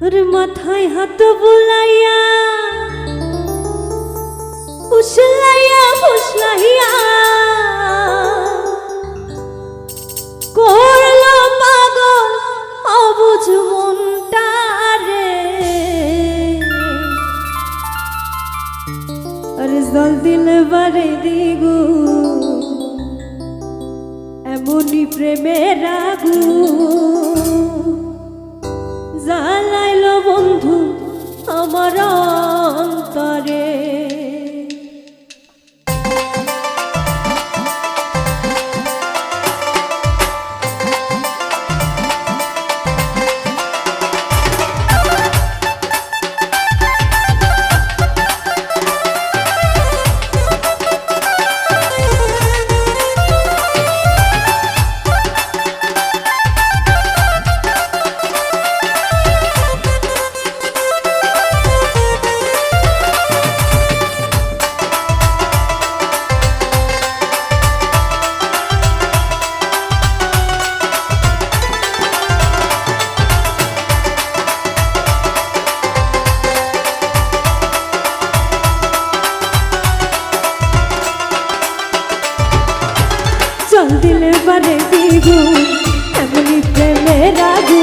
তোর মাথায় হাত বুলাইয়া, উসলাইয়া, ফুসলাইয়া, করল পাগল অবুঝ মনটা রে আরে জল দিল বারে দিগু, এমনই প্রেমের আগুন করো। দিলে বারে বিহু এমনি প্রেমের আগু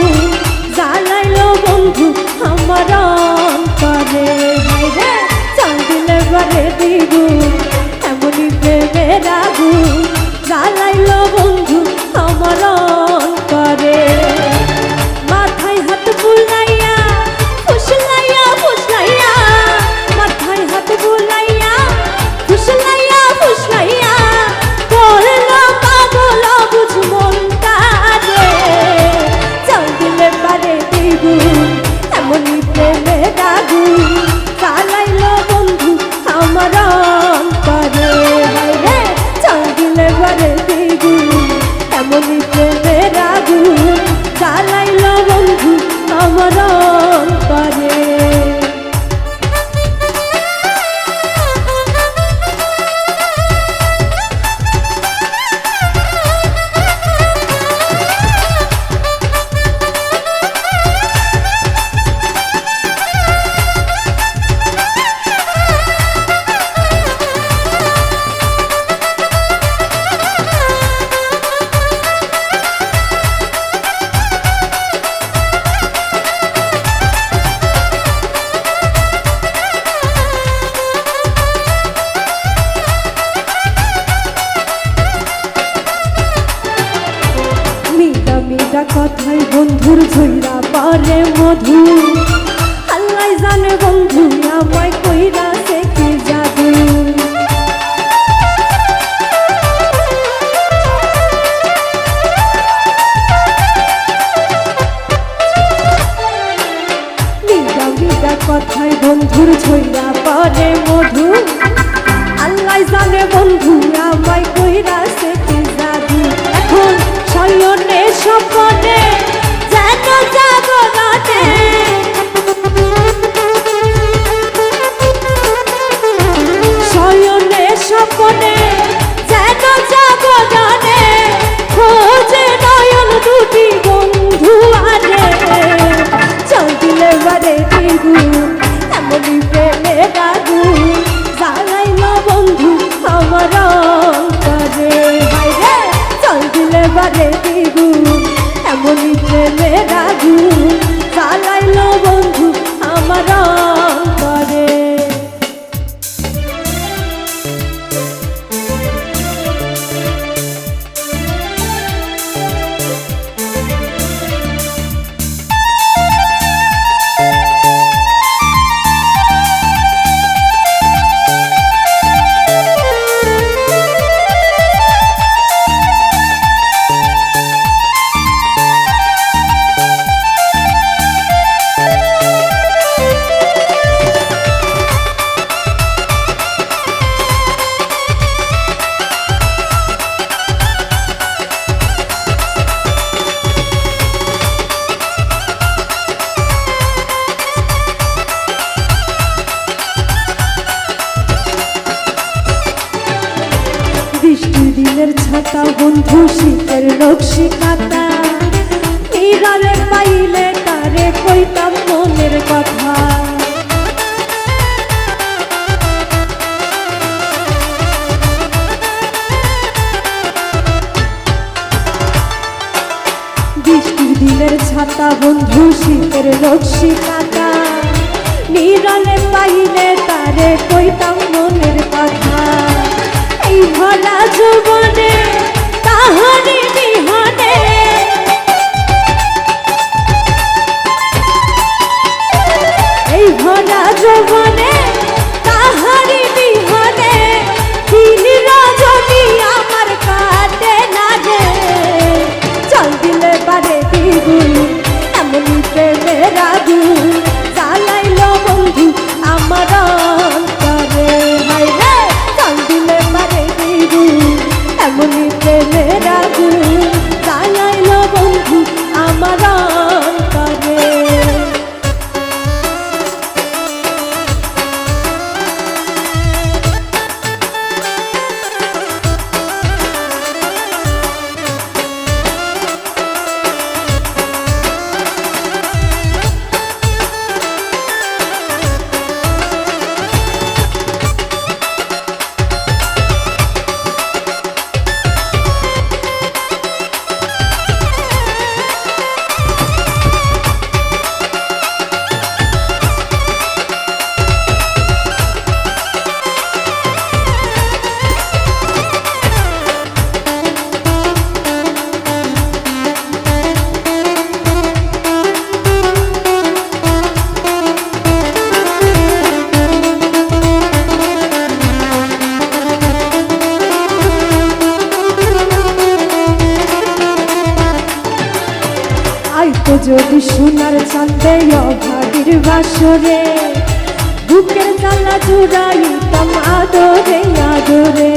জ্বালাইল বন্ধু আমার অন্তরে। হাইরে চাল দিলে বারে বিহু এমনি প্রেমের আগু জ্বালাই you. ধানের ছাতা, বন্ধু শীতের নকশি কাতা পাইলে তারে কইতাম মনের কথা। ছাতা, বন্ধু শীতের নকশি কাতা পাইলে তারে কইতাম মনের কথা। এই ভরা যুগ রাধু যদি সোনার চাঁদে অভাগীর বাসরে, বুকের তালা জুড়াই তাম আদরে। আদরে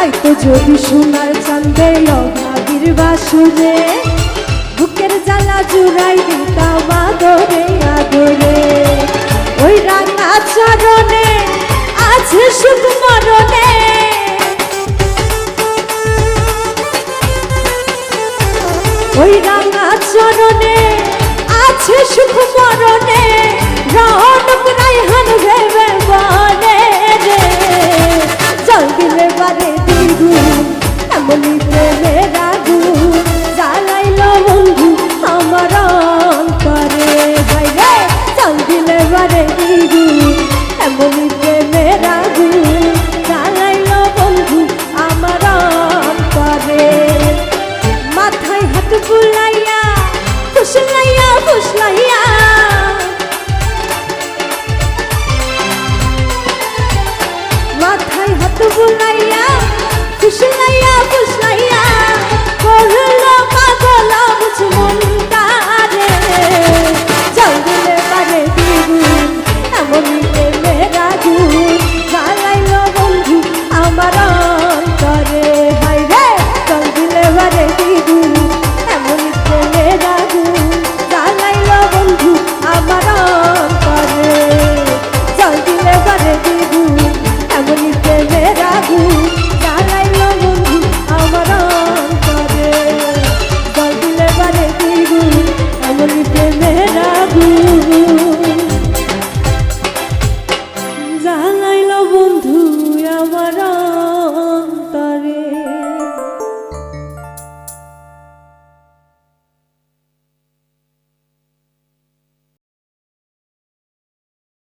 আইতো যদি সোনার চাঁদে অভাগীর বাসরে, বুকের জ্বালা জুড়াই দিতাম আদরে আদরে। সুখ